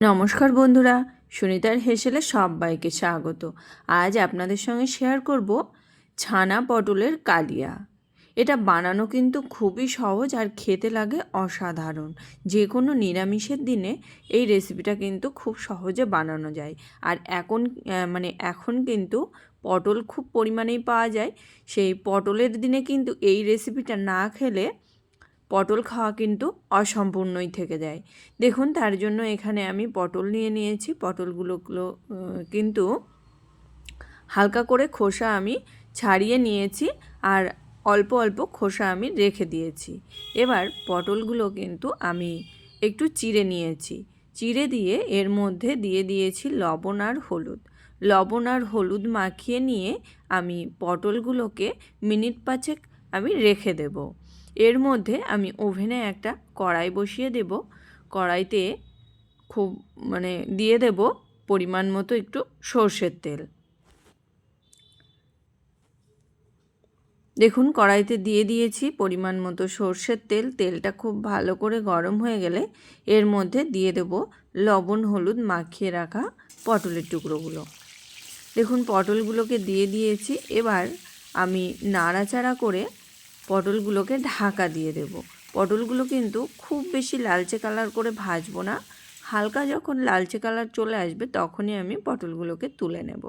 নমস্কার বন্ধুরা, সুনিতার হেসেলে সবাইকে স্বাগত। আজ আপনাদের সঙ্গে শেয়ার করব ছানা পটলের কালিয়া। এটা বানানো কিন্তু খুবই সহজ আর খেতে লাগে অসাধারণ। যে কোনো নিরামিষের দিনে এই রেসিপিটা কিন্তু খুব সহজে বানানো যায়। আর এখন মানে এখন কিন্তু পটল খুব পরিমাণেই পাওয়া যায়। সেই পটলের দিনে কিন্তু এই রেসিপিটা না খেলে পটল খাওয়া কিন্তু অসম্পূর্ণই থেকে যায়। দেখুন, তার জন্য এখানে আমি পটল নিয়ে নিয়েছি। পটলগুলো কিন্তু হালকা করে খোসা আমি ছাড়িয়ে নিয়েছি আর অল্প অল্প খোসা আমি রেখে দিয়েছি। এবার পটলগুলো কিন্তু আমি একটু চিড়ে নিয়েছি। চিড়ে দিয়ে এর মধ্যে দিয়ে দিয়েছি লবণ আর হলুদ। লবণ আর হলুদ মাখিয়ে নিয়ে আমি পটলগুলোকে মিনিট পাঁচেক আমি রেখে দেব। এর মধ্যে আমি ওভেনে একটা কড়াই বসিয়ে দেব। কড়াইতে খুব মানে দিয়ে দেব পরিমাণ মতো একটু সর্ষের তেল। দেখুন, কড়াইতে দিয়ে দিয়েছি পরিমাণ মতো সর্ষের তেল। তেলটা খুব ভালো করে গরম হয়ে গেলে এর মধ্যে দিয়ে দেব লবণ, হলুদ মাখিয়ে রাখা পটলের টুকরোগুলো। দেখুন, পটলগুলোকে দিয়ে দিয়েছি। এবার আমি নাড়াচাড়া করে পটলগুলোকে ঢাকা দিয়ে দেব। পটলগুলো কিন্তু খুব বেশি লালচে কালার করে ভাজবো না। হালকা যখন লালচে কালার চলে আসবে, তখনই আমি পটলগুলোকে তুলে নেব।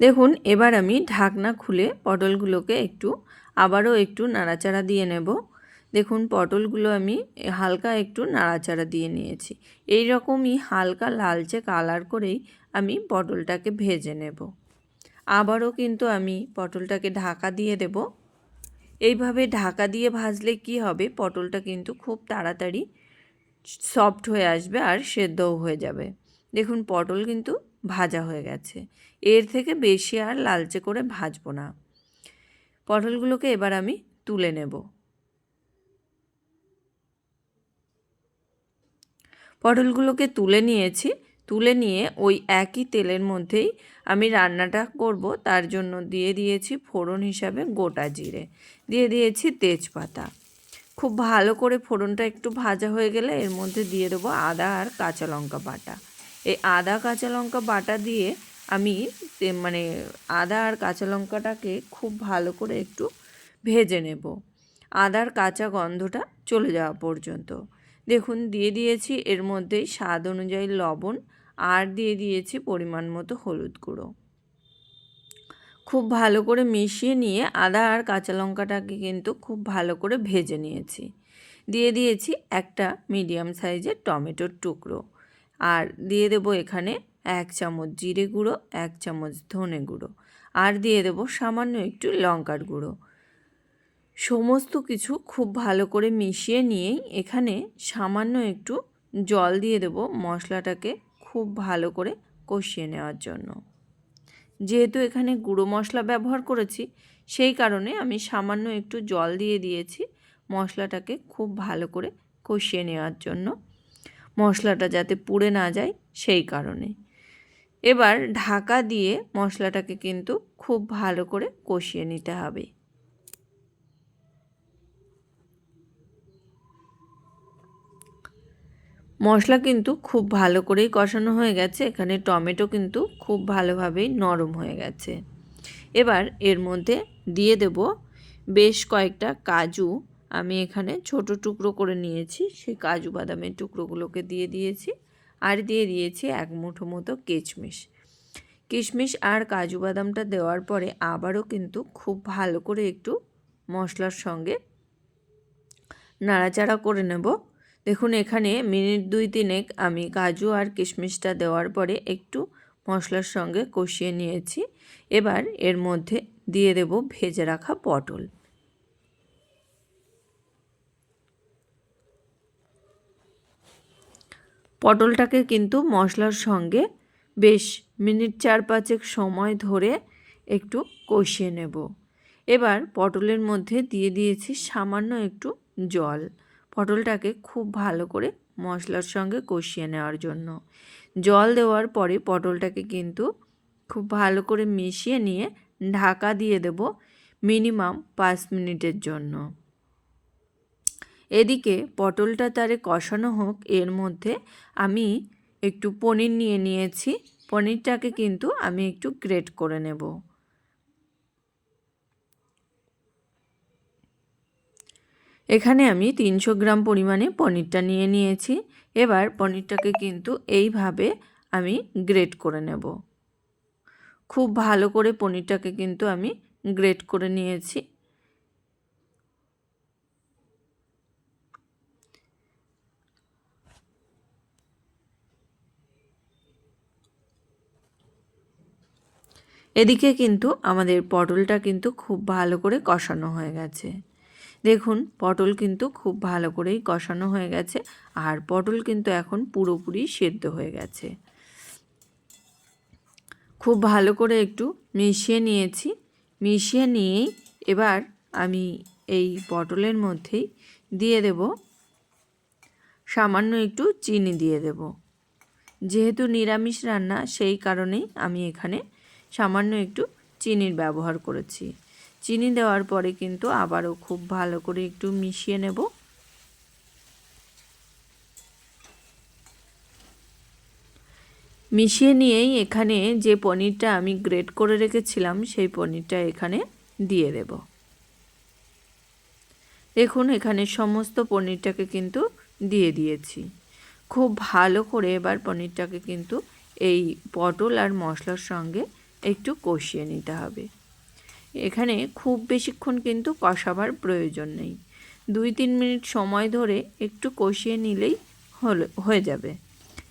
দেখুন, এবার আমি ঢাকনা খুলে পটলগুলোকে একটু, আবারও একটু নাড়াচাড়া দিয়ে নেব। দেখুন, পটলগুলো আমি হালকা একটু নাড়াচাড়া দিয়ে নিয়েছি। এই রকমই হালকা লালচে কালার করেই আমি পটলটাকে ভেজে নেব। আবারও কিন্তু আমি পটলটাকে ঢাকা দিয়ে দেব। এইভাবে ঢাকা দিয়ে ভাজলে কি হবে? পটলটা কিন্তু খুব তাড়াতাড়ি সফট হয়ে আসবে আর সেদ্ধও হয়ে যাবে। দেখুন, পটল কিন্তু ভাজা হয়ে গেছে। এর থেকে বেশি আর লালচে করে ভাজবো না। পটলগুলোকে এবার আমি তুলে নেব। পটলগুলোকে তুলে নিয়েছি। তুলে নিয়ে ওই একই তেলের মধ্যেই আমি রান্নাটা করব। তার জন্য দিয়ে দিয়েছি ফোড়ন হিসাবে গোটা জিরে। দিয়ে দিয়েছি তেজপাতা। খুব ভালো করে ফোড়নটা একটু ভাজা হয়ে গেলে এর মধ্যে দিয়ে দেবো আদা আর কাঁচা লঙ্কা বাটা। এই আদা কাঁচা লঙ্কা বাটা দিয়ে আমি মানে আদা আর কাঁচা লঙ্কাটাকে খুব ভালো করে একটু ভেজে নেব। আদার কাঁচা গন্ধটা চলে যাওয়া পর্যন্ত। দেখুন, দিয়ে দিয়েছি এর মধ্যেই স্বাদ অনুযায়ী লবণ আর দিয়ে দিয়েছি পরিমাণ মতো হলুদ গুঁড়ো। খুব ভালো করে মিশিয়ে নিয়ে আদা আর কাঁচা লঙ্কাটাকে কিন্তু খুব ভালো করে ভেজে নিয়েছি। দিয়ে দিয়েছি একটা মিডিয়াম সাইজের টমেটোর টুকরো আর দিয়ে দেব এখানে এক চামচ জিরে গুঁড়ো, এক চামচ ধনে গুঁড়ো আর দিয়ে দেব সামান্য একটু লঙ্কার গুঁড়ো। সমস্ত কিছু খুব ভালো করে মিশিয়ে নিয়েই এখানে সামান্য একটু জল দিয়ে দেব মশলাটাকে খুব ভালো করে কষিয়ে নেওয়ার জন্য। যেহেতু এখানে গুঁড়ো মশলা ব্যবহার করেছি, সেই কারণে আমি সামান্য একটু জল দিয়ে দিয়েছি মশলাটাকে খুব ভালো করে কষিয়ে নেওয়ার জন্য। মশলাটা যাতে পুড়ে না যায়, সেই কারণে। এবার ঢাকা দিয়ে মশলাটাকে কিন্তু খুব ভালো করে কষিয়ে নিতে হবে। মশলা কিন্তু খুব ভালো করেই কষানো হয়ে গেছে। এখানে টমেটো কিন্তু খুব ভালোভাবেই নরম হয়ে গেছে। এবার এর মধ্যে দিয়ে দেব বেশ কয়েকটা কাজু। আমি এখানে ছোট টুকরো করে নিয়েছি, সেই কাজু বাদামের টুকরোগুলোকে দিয়ে দিয়েছি আর দিয়ে দিয়েছি এক মুঠো মতো কিশমিশ। কিশমিশ আর কাজু বাদামটা দেওয়ার পরে আবারও কিন্তু খুব ভালো করে একটু মশলার সঙ্গে নাড়াচাড়া করে নেব। দেখুন, এখানে মিনিট দুই তিনেক আমি কাজু আর কিশমিশটা দেওয়ার পরে একটু মশলার সঙ্গে কষিয়ে নিয়েছি। এবার এর মধ্যে দিয়ে দেব ভেজে রাখা পটল। পটলটাকে কিন্তু মশলার সঙ্গে বেশ মিনিট চার পাঁচেক সময় ধরে একটু কষিয়ে নেব। এবার পটলের মধ্যে দিয়ে দিয়েছি সামান্য একটু জল। পটলটাকে খুব ভালো করে মশলার সঙ্গে কষিয়ে নেওয়ার জন্য। জল দেওয়ার পরে পটলটাকে কিন্তু খুব ভালো করে মিশিয়ে নিয়ে ঢাকা দিয়ে দেব মিনিমাম পাঁচ মিনিটের জন্য। এদিকে পটলটা তারে কষানো হোক, এর মধ্যে আমি একটু পনির নিয়ে নিয়েছি। পনিরটাকে কিন্তু আমি একটু গ্রেট করে নেব। এখানে আমি তিনশো গ্রাম পরিমাণে পনিরটা নিয়ে নিয়েছি। এবার পনিরটাকে কিন্তু এইভাবে আমি গ্রেট করে নেব। খুব ভালো করে পনিরটাকে কিন্তু আমি গ্রেট করে নিয়েছি। এদিকে কিন্তু আমাদের পটলটা কিন্তু খুব ভালো করে কষানো হয়ে গেছে। দেখুন, পটল কিন্তু খুব ভালো করেই কষানো হয়ে গেছে আর পটল কিন্তু এখন পুরোপুরি সেদ্ধ হয়ে গেছে। খুব ভালো করে একটু মিশিয়ে নিয়েছি। মিশিয়ে নিয়েই এবার আমি এই পটলের মধ্যেই দিয়ে দেব। সামান্য একটু চিনি দিয়ে দেব। যেহেতু নিরামিষ রান্না, সেই কারণেই আমি এখানে সামান্য একটু চিনির ব্যবহার করেছি। চিনি দেওয়ার পরে কিন্তু আবারও খুব ভালো করে একটু মিশিয়ে নেব। মিশিয়ে নিয়েই এখানে যে পনিরটা আমি গ্রেট করে রেখেছিলাম, সেই পনিরটা এখানে দিয়ে দেব। দেখুন, এখানে সমস্ত পনিরটাকে কিন্তু দিয়ে দিয়েছি। খুব ভালো করে এবার পনিরটাকে কিন্তু এই পটল আর মশলার সঙ্গে একটু কষিয়ে নিতে হবে। এখানে খুব বেশিক্ষণ কিন্তু কষাবার প্রয়োজন নেই। দুই তিন মিনিট সময় ধরে একটু কষিয়ে নিলেই হল, হয়ে যাবে।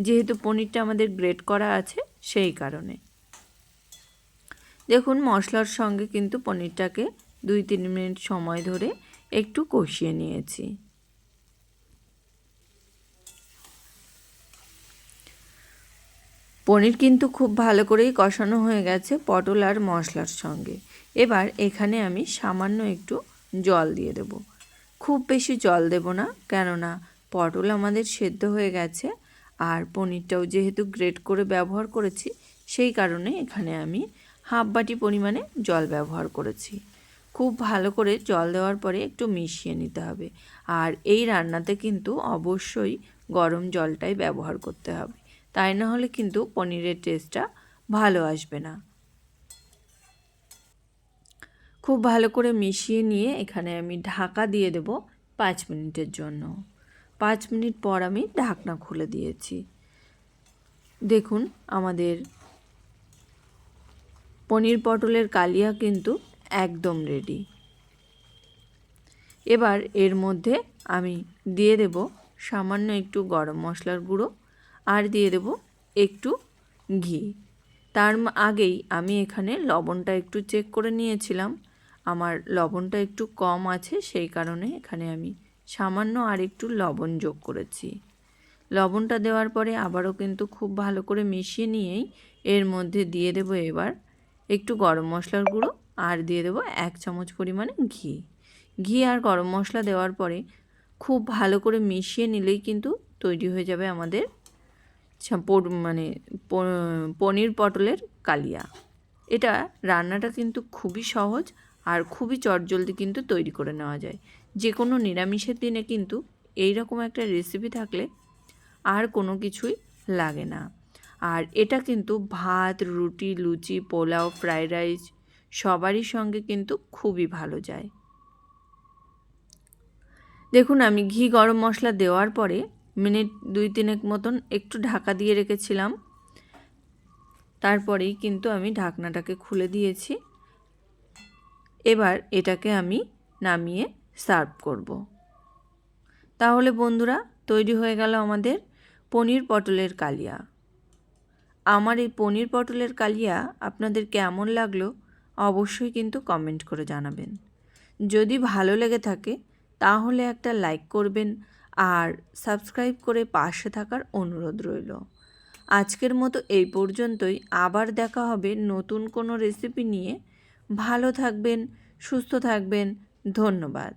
যেহেতু পনিরটা আমাদের গ্রেট করা আছে সেই কারণে। দেখুন, মশলার সঙ্গে কিন্তু পনিরটাকে দুই তিন মিনিট সময় ধরে একটু কষিয়ে নিয়েছি। পনির কিন্তু খুব ভালো করেই কষানো হয়ে গেছে পটল আর মশলার সঙ্গে। এবার এখানে আমি সামান্য একটু জল দিয়ে দেব। খুব বেশি জল দেব না, কেননা পটল আমাদের সেদ্ধ হয়ে গেছে আর পনিরটাও যেহেতু গ্রেট করে ব্যবহার করেছি, সেই কারণে এখানে আমি হাফ বাটি পরিমাণে জল ব্যবহার করেছি। খুব ভালো করে জল দেওয়ার পরে একটু মিশিয়ে নিতে হবে। আর এই রান্নাতে কিন্তু অবশ্যই গরম জলটাই ব্যবহার করতে হবে। তাই না হলে কিন্তু পনিরের টেস্টটা ভালো আসবে না। খুব ভালো করে মিশিয়ে নিয়ে এখানে আমি ঢাকা দিয়ে দেব পাঁচ মিনিটের জন্য। পাঁচ মিনিট পর আমি ঢাকনা খুলে দিয়েছি। দেখুন আমাদের পনির পটলের কালিয়া কিন্তু একদম রেডি। এবার এর মধ্যে আমি দিয়ে দেব সামান্য একটু গরম মশলার গুঁড়ো। আর দিয়ে দেব একটু ঘি। তার আগেই আমি এখানে লবণটা একটু চেক করে নিয়েছিলাম। আমার লবণটা একটু কম আছে, সেই কারণে এখানে আমি সামান্য আর একটু লবণ যোগ করেছি। লবণটা দেওয়ার পরে আবারও কিন্তু খুব ভালো করে মিশিয়ে নিয়েই এর মধ্যে দিয়ে দেব এবার একটু গরম মশলার গুঁড়ো আর দিয়ে দেবো এক চামচ পরিমাণে ঘি। ঘি আর গরম মশলা দেওয়ার পরে খুব ভালো করে মিশিয়ে নিলেই কিন্তু তৈরি হয়ে যাবে আমাদের মানে পনির পটলের কালিয়া। এটা রান্নাটা কিন্তু খুবই সহজ আর খুবই চটজলদি কিন্তু তৈরি করে নেওয়া যায়। যে কোনো নিরামিষের দিনে কিন্তু এই রকম একটা রেসিপি থাকলে আর কোনো কিছুই লাগে না। আর এটা কিন্তু ভাত, রুটি, লুচি, পোলাও ফ্রাইড রাইস সবারই সঙ্গে কিন্তু খুবই ভালো যায়। দেখুন, আমি ঘি গরম মশলা দেওয়ার পরে মিনিট দুই তিনেক মতন একটু ঢাকা দিয়ে রেখেছিলাম। তারপরেই কিন্তু আমি ঢাকনাটাকে খুলে দিয়েছি। এবার এটাকে আমি নামিয়ে সার্ভ করব। তাহলে বন্ধুরা, তৈরি হয়ে গেল আমাদের পনির পটলের কালিয়া। আমার এই পনির পটলের কালিয়া আপনাদের কেমন লাগল অবশ্যই কিন্তু কমেন্ট করে জানাবেন। যদি ভালো লেগে থাকে, তাহলে একটা লাইক করবেন আর সাবস্ক্রাইব করে পাশে থাকার অনুরোধ রইল। আজকের মতো এই পর্যন্তই। আবার দেখা হবে নতুন কোনো রেসিপি নিয়ে। ভালো থাকবেন, সুস্থ থাকবেন। ধন্যবাদ।